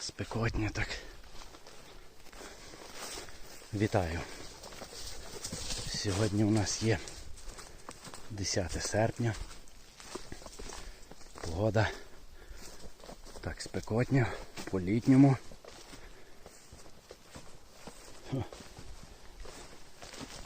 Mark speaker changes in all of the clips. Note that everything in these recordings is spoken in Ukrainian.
Speaker 1: Спекотня так. Вітаю. Сьогодні у нас є 10 серпня. Погода так спекотня, по-літньому.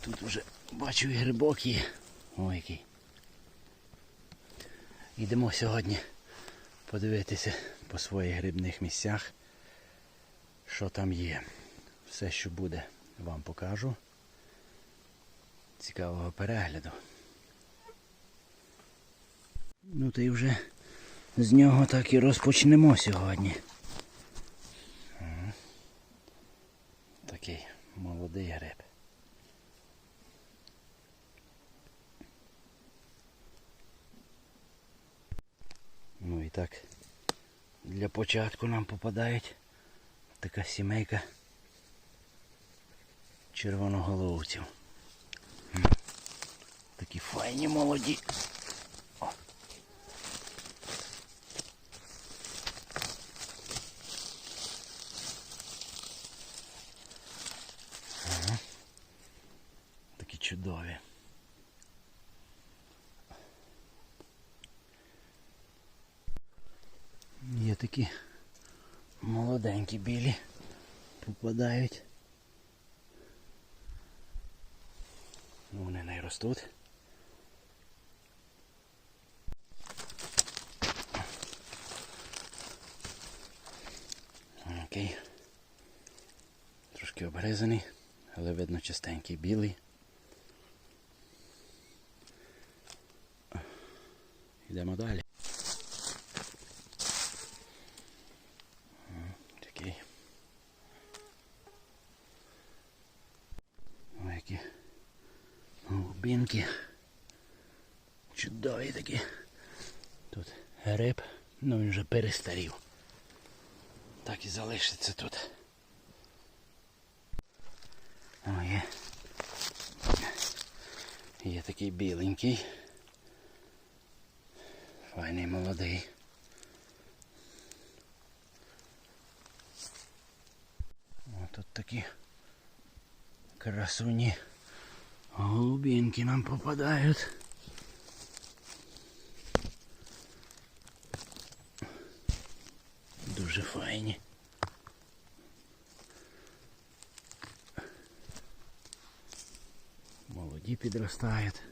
Speaker 1: Тут вже бачу і грибок є. Ой який. Йдемо сьогодні подивитися по своїх грибних місцях, що там є. Все, що буде, вам покажу. Цікавого перегляду. Ну то й вже з нього так і розпочнемо сьогодні. Такий молодий гриб. Ну і так, для початку нам попадають така сімейка червоноголовців. Такі файні молоді. Такі чудові. Є такі молоденькі білі попадають. Вони не ростуть. Окей. Трошки обгризаний, але видно чистенький білий. Йдемо далі. Такий. Ой, які голубінки. Чудові такі. Тут гриб, ну він вже перестарів. Так і залишиться тут. О, є. Є такий біленький. Файний молодий. О, тут такі красуні голубінки нам попадають. Дуже файні. Молоді підростають.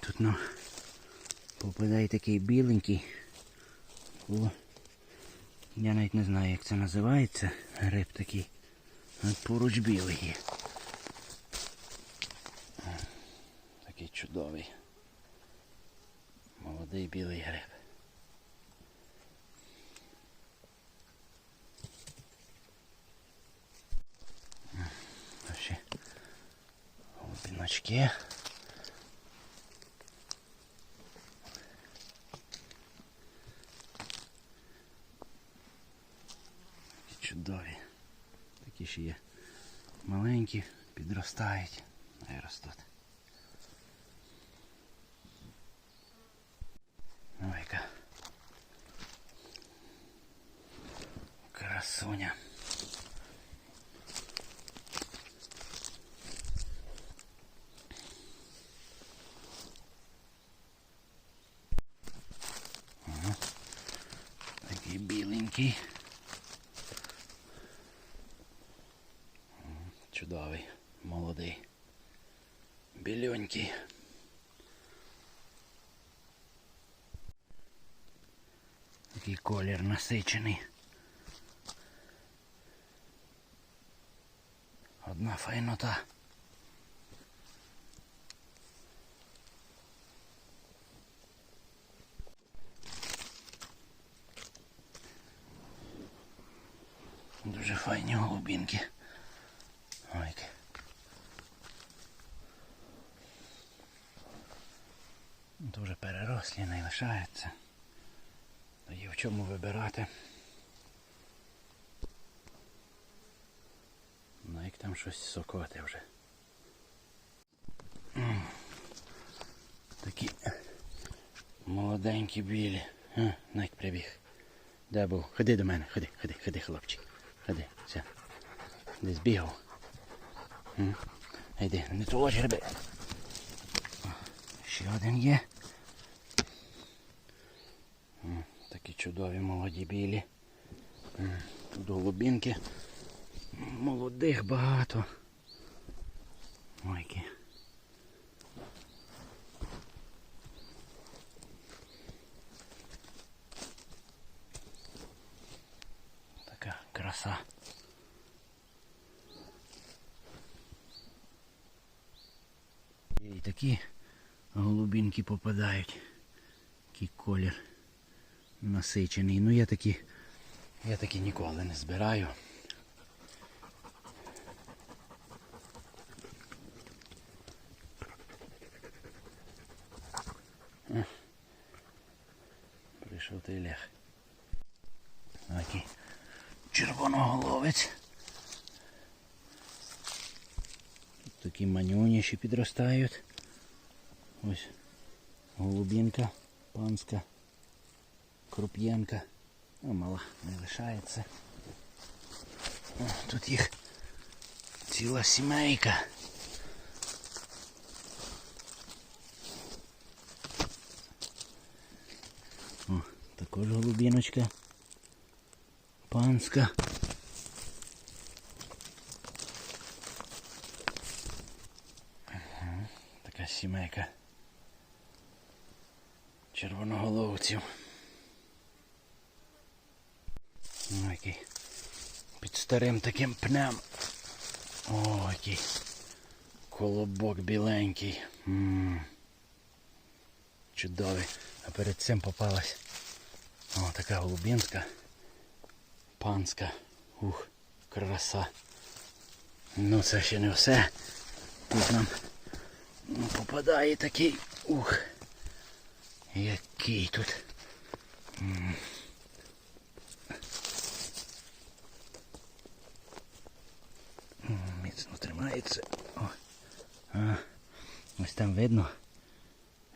Speaker 1: Тут ну попадає такий біленький. О, я навіть не знаю, як це називається. Гриб такий. От поруч білий є. Такий чудовий. Молодий білий гриб. Ще голубіночки. маленькі, підростають, і ростуть. Ой, яка красуня. Ага. Такий біленький. Чудовий, молодий, білюнький. Такий колір насичений. Одна файнота. Дуже файні голубінки. Ой. Дуже перерослі, не лишаються. То є в чому вибирати. Ну як там щось сокоти вже. Такі молоденькі білі. А, Найк прибіг. Де був? Ходи до мене, ходи, ходи, ходи, хлопчик. Ходи, все. Десь бігав. Йди, не трогай гриби. Ще один є. Такі чудові молоді білі. Тут голубінки. Молодих багато. Ой, які. Така краса. І такі голубінки попадають. Такий колір насичений. Ну я такі, я такі ніколи не збираю. Прийшов той лег. Такий червоноголовець. Тут такі манюніші підростають. Ось голубінка панська, круп'янка. Ну, мала не лишається. О, тут їх ціла сімейка. О, також голубіночка. Панська. Ага, Така сімейка червоноголовців. Ну, який під старим таким пнем. О, який колобок біленький. м Чудовий. А перед цим попалась о, така голубінська, панська. Ух, краса. Ну це ще не все. Тут нам ну, попадає такий. Ух. Який тут. Міцно тримається. О. А, ось там видно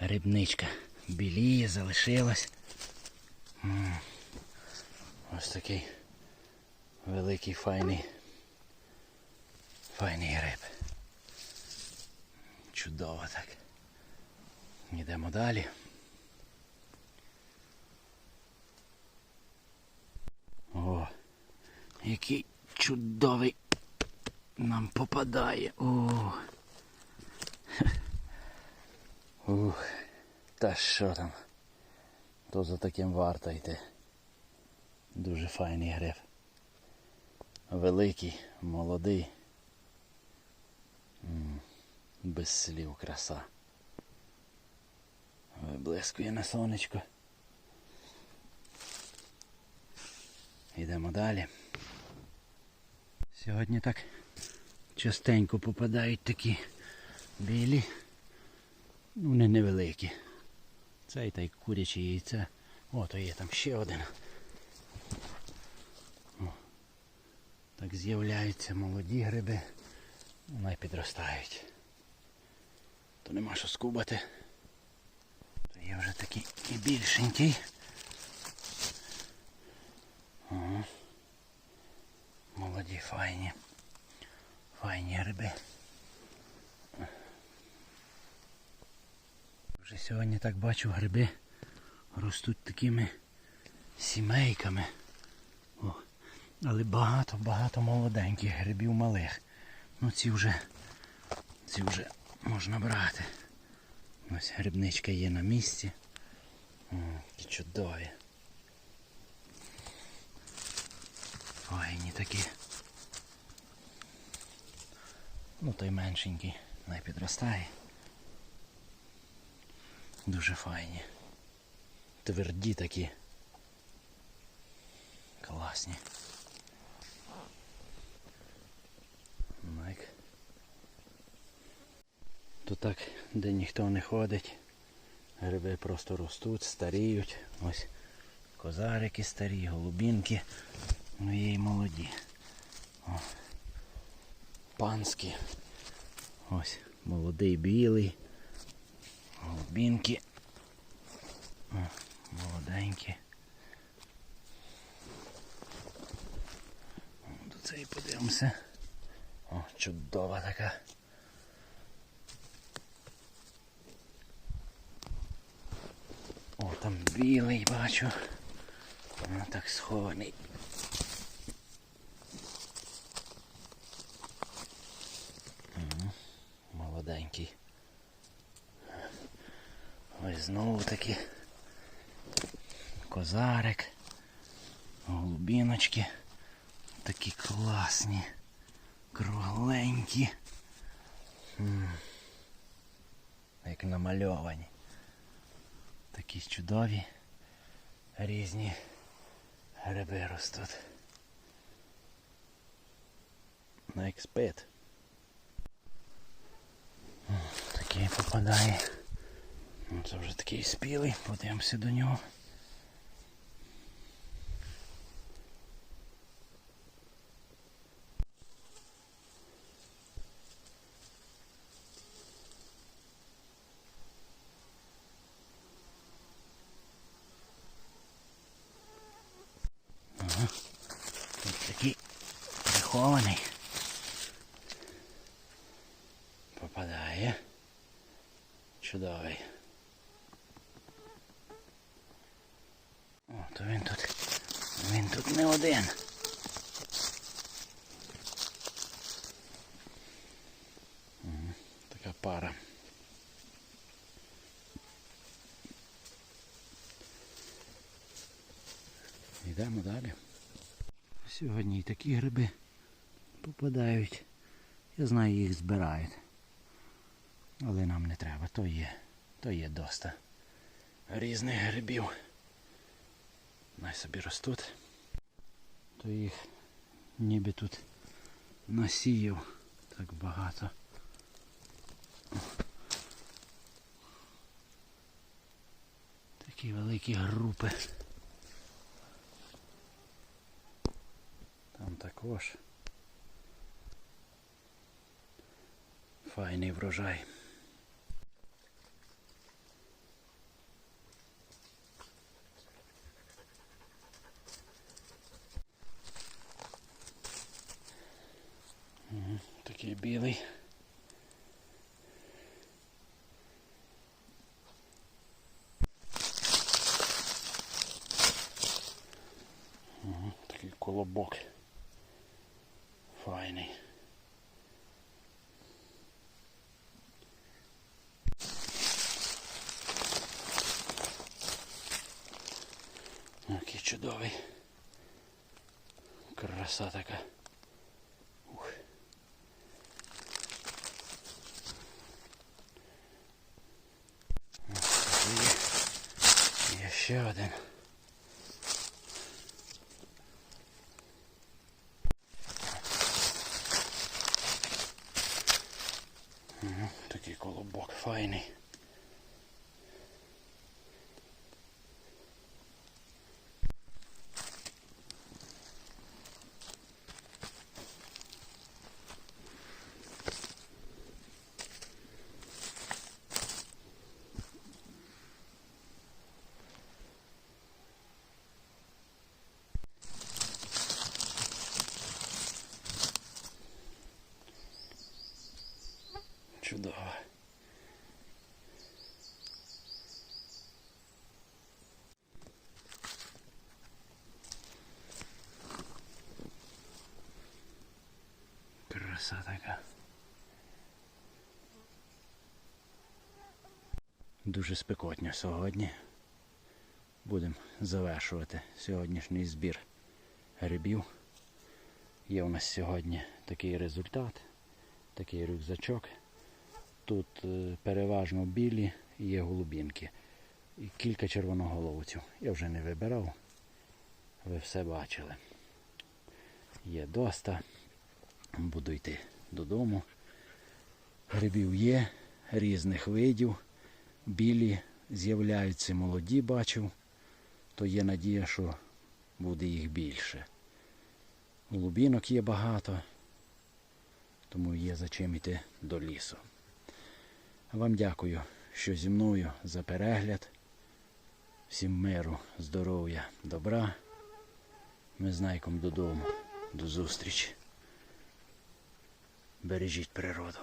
Speaker 1: рибничка. Біліє, залишилась. Ось такий великий файний. Файний гриб. Чудово так. Йдемо далі. О, який чудовий нам попадає. О. Ух, та що там? То за таким варто йти. Дуже файний гриб. Великий, молодий. Без слів краса. Виблискує на сонечко. Йдемо далі. Сьогодні так частенько попадають такі білі. Ну, вони невеликі. Цей та й куряче яйце. О, то є там ще один. О, так з'являються молоді гриби. Вони підростають. То нема що скубати. То є вже такий і більшенький. Ага. Молоді, файні. Файні гриби. Вже сьогодні так бачу гриби ростуть такими сімейками. О, але багато-багато молоденьких грибів малих. Ну ці вже ці вже можна брати. Ось грибничка є на місці. О, чудові. Файні такі. Ну той меншенький най підростає. Дуже файні. Тверді такі. Класні. Майк. Тут так, де ніхто не ходить. Гриби просто ростуть, старіють. Ось козарики старі, голубінки. Ну є і молоді. О. панські. Ось молодий білий. Голубінки. Молоденькі. До цієї подивимося. О, чудова така. О, там білий бачу. Воно так схований. Ага, Молоденький. Ось знову таки козарик, голубіночки. Такі класні, кругленькі. Як намальовані. Такі чудові різні гриби ростуть. На експет. Такий попадає. Ну, Це вже такий спілий, подивимося до нього. Тут такий прихований. Попадає. Чудовий. О, то він тут. Він тут не один. Така пара. Йдемо далі. Сьогодні і такі гриби попадають. Я знаю, їх збирають. Але нам не треба, то є, то є доста різних грибів. Най собі ростуть. То їх ніби тут насіяв так багато. Такі великі групи. Там також. Файний врожай. Мгм, Такий білий. Такий колобок. Файний. Який чудовий. Краса така. Ух. Ось, Є, є ще один. Такий колобок файний. Чудово. Краса така. Дуже спекотно сьогодні. Будемо завершувати сьогоднішній збір грибів. Є у нас сьогодні такий результат, такий рюкзачок. Тут е, переважно білі є голубінки. І кілька червоноголовців. Я вже не вибирав. Ви все бачили. Є доста. Буду йти додому. Грибів є різних видів. Білі з'являються молоді, бачив. То є надія, що буде їх більше. Голубінок є багато. тому є за чим іти до лісу. Вам дякую, що зі мною за перегляд. Всім миру, здоров'я, добра. Ми знайком додому. До зустрічі. Бережіть природу.